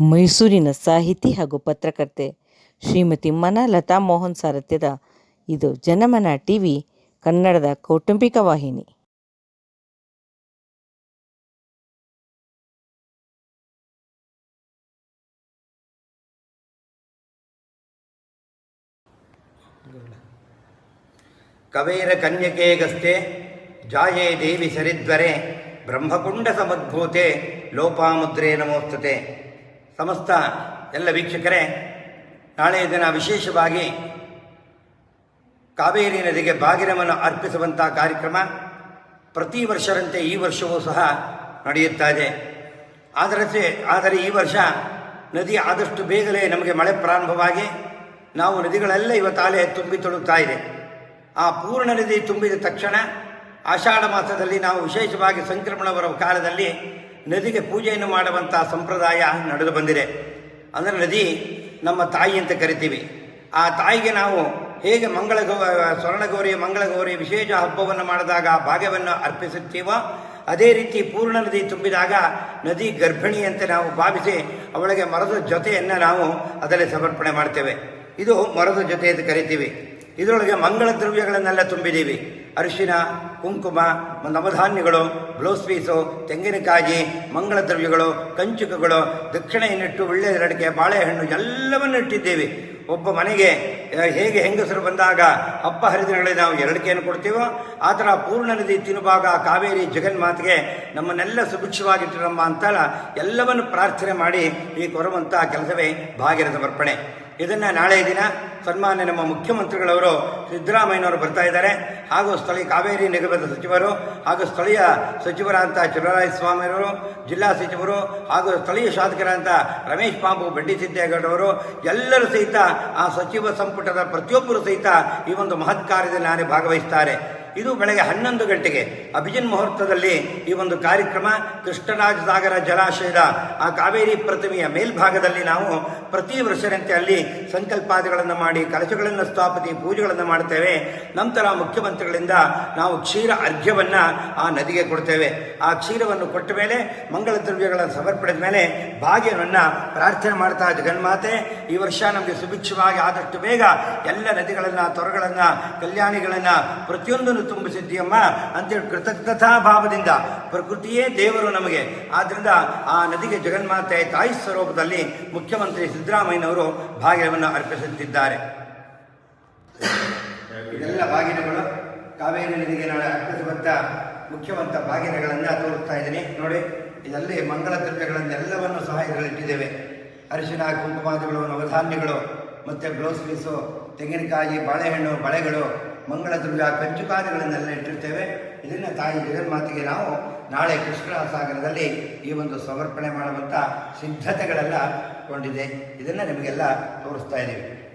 ಮೈಸೂರಿನ ಸಾಹಿತಿ ಹಾಗೂ ಪತ್ರಕರ್ತೆ ಶ್ರೀಮತಿ ಮನ ಲತಾ ಮೋಹನ್ ಸಾರಥ್ಯದ ಇದು ಜನಮನ ಟಿವಿ ಕನ್ನಡದ ಕೌಟುಂಬಿಕ ವಾಹಿನಿ. ಕವೇರ ಕನ್ಯಕೆ ಗಸ್ತೆ, ಜಾಯೇ ದೇವಿ ಸರಿದ್ವರೆ, ಬ್ರಹ್ಮಕುಂಡ ಸಮದ್ಭೂತೆ ಲೋಪಾಮುದ್ರೇ ನಮೋಸ್ತತೆ. ಸಮಸ್ತ ಎಲ್ಲ ವೀಕ್ಷಕರೇ ನಾಳೆಯ ದಿನ ವಿಶೇಷವಾಗಿ ಕಾವೇರಿ ನದಿಗೆ ಬಾಗಿರವನ್ನು ಅರ್ಪಿಸುವಂಥ ಕಾರ್ಯಕ್ರಮ ಪ್ರತಿ ವರ್ಷರಂತೆ ಈ ವರ್ಷವೂ ಸಹ ನಡೆಯುತ್ತಾ ಇದೆ. ಆದರೆ ಆದರೆ ಈ ವರ್ಷ ನದಿ ಆದಷ್ಟು ಬೇಗಲೇ ನಮಗೆ ಮಳೆ ಪ್ರಾರಂಭವಾಗಿ ನಾವು ನದಿಗಳೆಲ್ಲ ಇವತ್ತಾಲೆ ತುಂಬಿ ತೊಳುತ್ತಾ ಇದೆ. ಆ ಪೂರ್ಣ ನದಿ ತುಂಬಿದ ತಕ್ಷಣ ಆಷಾಢ ಮಾಸದಲ್ಲಿ ನಾವು ವಿಶೇಷವಾಗಿ ಸಂಕ್ರಮಣ ಬರುವ ಕಾಲದಲ್ಲಿ ನದಿಗೆ ಪೂಜೆಯನ್ನು ಮಾಡುವಂಥ ಸಂಪ್ರದಾಯ ನಡೆದು ಬಂದಿದೆ. ಅಂದರೆ ನದಿ ನಮ್ಮ ತಾಯಿ ಅಂತ ಕರಿತೀವಿ. ಆ ತಾಯಿಗೆ ನಾವು ಹೇಗೆ ಮಂಗಳ ಗೌ ಸ್ವರ್ಣಗೌರಿ, ಮಂಗಳಗೌರಿ ವಿಶೇಷ ಹಬ್ಬವನ್ನು ಮಾಡಿದಾಗ ಭಾಗ್ಯವನ್ನು ಅರ್ಪಿಸುತ್ತೀವೋ, ಅದೇ ರೀತಿ ಪೂರ್ಣ ನದಿ ತುಂಬಿದಾಗ ನದಿ ಗರ್ಭಿಣಿ ಅಂತ ನಾವು ಭಾವಿಸಿ ಅವಳಿಗೆ ಮರದ ಜೊತೆಯನ್ನು ನಾವು ಅದರಲ್ಲಿ ಸಮರ್ಪಣೆ ಮಾಡ್ತೇವೆ. ಇದು ಮರದ ಜೊತೆ ಅಂತ ಕರಿತೀವಿ. ಇದರೊಳಗೆ ಮಂಗಳ ದ್ರವ್ಯಗಳನ್ನೆಲ್ಲ ತುಂಬಿದ್ದೀವಿ. ಅರಿಶಿನ, ಕುಂಕುಮ, ನವಧಾನ್ಯಗಳು ಬ್ಲೌಸ್ ಪೀಸು ತೆಂಗಿನಕಾಯಿ ಮಂಗಳ ದ್ರವ್ಯಗಳು ಕಂಚುಕಗಳು, ದಕ್ಷಿಣೆಯನ್ನಿಟ್ಟು ಒಳ್ಳೆಯದರಡಿಕೆ ಬಾಳೆಹಣ್ಣು ಎಲ್ಲವನ್ನು ಇಟ್ಟಿದ್ದೇವೆ. ಒಬ್ಬ ಮನೆಗೆ ಹೇಗೆ ಹೆಂಗಸರು ಬಂದಾಗ ಹಬ್ಬ ಹರಿದಿನಗಳಲ್ಲಿ ನಾವು ಎರಡಿಕೆಯನ್ನು ಕೊಡ್ತೀವೋ, ಆ ಥರ ಪೂರ್ಣ ನದಿ ತಿನ್ನುವಾಗ ಕಾವೇರಿ ಜಗನ್ಮಾತೆಗೆ ನಮ್ಮನ್ನೆಲ್ಲ ಸುಭಿಕ್ಷವಾಗಿಟ್ಟಿರಮ್ಮ ಅಂತ ಎಲ್ಲವನ್ನು ಪ್ರಾರ್ಥನೆ ಮಾಡಿ ಈ ಕೊರುವಂಥ ಕೆಲಸವೇ ಭಾಗ್ಯದ ಸಮರ್ಪಣೆ. ಇದನ್ನು ನಾಳೆ ದಿನ ಸನ್ಮಾನ್ಯ ನಮ್ಮ ಮುಖ್ಯಮಂತ್ರಿಗಳವರು ಸಿದ್ದರಾಮಯ್ಯನವರು ಬರ್ತಾ ಇದ್ದಾರೆ. ಹಾಗೂ ಸ್ಥಳೀಯ ಕಾವೇರಿ ನಿಗಮದ ಸಚಿವರು ಹಾಗೂ ಸ್ಥಳೀಯ ಸಚಿವರಾದಂಥ ಸ್ವಾಮಿಯವರು, ಜಿಲ್ಲಾ ಸಚಿವರು ಹಾಗೂ ಸ್ಥಳೀಯ ಶಾಸಕರಾದಂಥ ರಮೇಶ್ ಬಾಬು ಬಂಡಿ ಸಿದ್ದೇಗೌಡವರು ಎಲ್ಲರೂ ಸಹಿತ ಆ ಸಚಿವ ಸಂಪುಟದ ಪ್ರತಿಯೊಬ್ಬರು ಸಹಿತ ಈ ಒಂದು ಮಹತ್ ಕಾರ್ಯದಲ್ಲಿ ನಾನೇ ಭಾಗವಹಿಸ್ತಾರೆ. ಇದು ಬೆಳಗ್ಗೆ ಹನ್ನೊಂದು ಗಂಟೆಗೆ ಅಭಿಜಿನ್ ಮುಹೂರ್ತದಲ್ಲಿ ಈ ಒಂದು ಕಾರ್ಯಕ್ರಮ ಕೃಷ್ಣರಾಜ ಸಾಗರ ಜಲಾಶಯದ ಆ ಕಾವೇರಿ ಪ್ರತಿಮೆಯ ಮೇಲ್ಭಾಗದಲ್ಲಿ ನಾವು ಪ್ರತಿ ವರ್ಷದಂತೆ ಅಲ್ಲಿ ಸಂಕಲ್ಪಾದಿಗಳನ್ನು ಮಾಡಿ, ಕಲಶಗಳನ್ನು ಸ್ಥಾಪಿಸಿ ಪೂಜೆಗಳನ್ನು ಮಾಡ್ತೇವೆ. ನಂತರ ಮುಖ್ಯಮಂತ್ರಿಗಳಿಂದ ನಾವು ಕ್ಷೀರ ಅರ್ಘ್ಯವನ್ನು ಆ ನದಿಗೆ ಕೊಡ್ತೇವೆ. ಆ ಕ್ಷೀರವನ್ನು ಕೊಟ್ಟ ಮೇಲೆ, ಮಂಗಳ ದ್ರವ್ಯಗಳನ್ನು ಸಮರ್ಪಣೆದ ಮೇಲೆ ಭಾಗ್ಯವನ್ನು ಪ್ರಾರ್ಥನೆ ಮಾಡ್ತಾ ಜಗನ್ಮಾತೆ ಈ ವರ್ಷ ನಮಗೆ ಸುಭಿಕ್ಷವಾಗಿ ಆದಷ್ಟು ಬೇಗ ಎಲ್ಲ ನದಿಗಳನ್ನು, ತೊರೆಗಳನ್ನು, ಕಲ್ಯಾಣಿಗಳನ್ನು ಪ್ರತಿಯೊಂದನ್ನು ತುಂಬಿಸಿದ್ದೀಯಮ್ಮ ಅಂತೇಳಿ ಕೃತಜ್ಞತಾ ಭಾವದಿಂದ ಪ್ರಕೃತಿಯೇ ದೇವರು ನಮಗೆ. ಆದ್ದರಿಂದ ಆ ನದಿಗೆ ಜಗನ್ಮಾತೆ ತಾಯಿ ಸ್ವರೂಪದಲ್ಲಿ ಮುಖ್ಯಮಂತ್ರಿ ಸಿದ್ದರಾಮಯ್ಯನವರು ಭಾಗ್ಯವನ್ನು ಅರ್ಪಿಸುತ್ತಿದ್ದಾರೆ. ಇದೆಲ್ಲ ಬಾಗಿನಗಳು ಕಾವೇರಿ ನದಿಗೆ ನಾಳೆ ಅರ್ಪಿಸುವಂಥ ಮುಖ್ಯವಂತ ಭಾಗಿನಗಳನ್ನು ತೋರಿಸ್ತಾ ಇದ್ದೀನಿ. ನೋಡಿ, ಇದರಲ್ಲಿ ಮಂಗಳ ದ್ರವ್ಯಗಳನ್ನೆಲ್ಲವನ್ನು ಸಹ ಇದರಲ್ಲಿ ಇಟ್ಟಿದ್ದೇವೆ. ಅರಿಶಿನ ಕುಂಕುಮಾದಿಗಳು ನವಧಾನ್ಯಗಳು ಮತ್ತು ಬ್ಲೌಸ್ ಪೀಸು, ತೆಂಗಿನಕಾಯಿ, ಬಾಳೆಹಣ್ಣು, ಬಳೆಗಳು ಮಂಗಳ ದುರ್ಗ ಪಂಚುಕಾದಿಗಳನ್ನೆಲ್ಲ ಇಟ್ಟಿರ್ತೇವೆ. ಇದನ್ನು ತಾಯಿ ಜಗನ್ಮಾತೆಗೆ ನಾವು ನಾಳೆ ಕೃಷ್ಣ ಸಾಗರದಲ್ಲಿ ಈ ಒಂದು ಸಮರ್ಪಣೆ ಮಾಡುವಂಥ ಸಿದ್ಧತೆಗಳೆಲ್ಲ ಕೊಂಡಿದೆ. ಇದನ್ನು ನಿಮಗೆಲ್ಲ ತೋರಿಸ್ತಾ ಇದ್ದೀವಿ.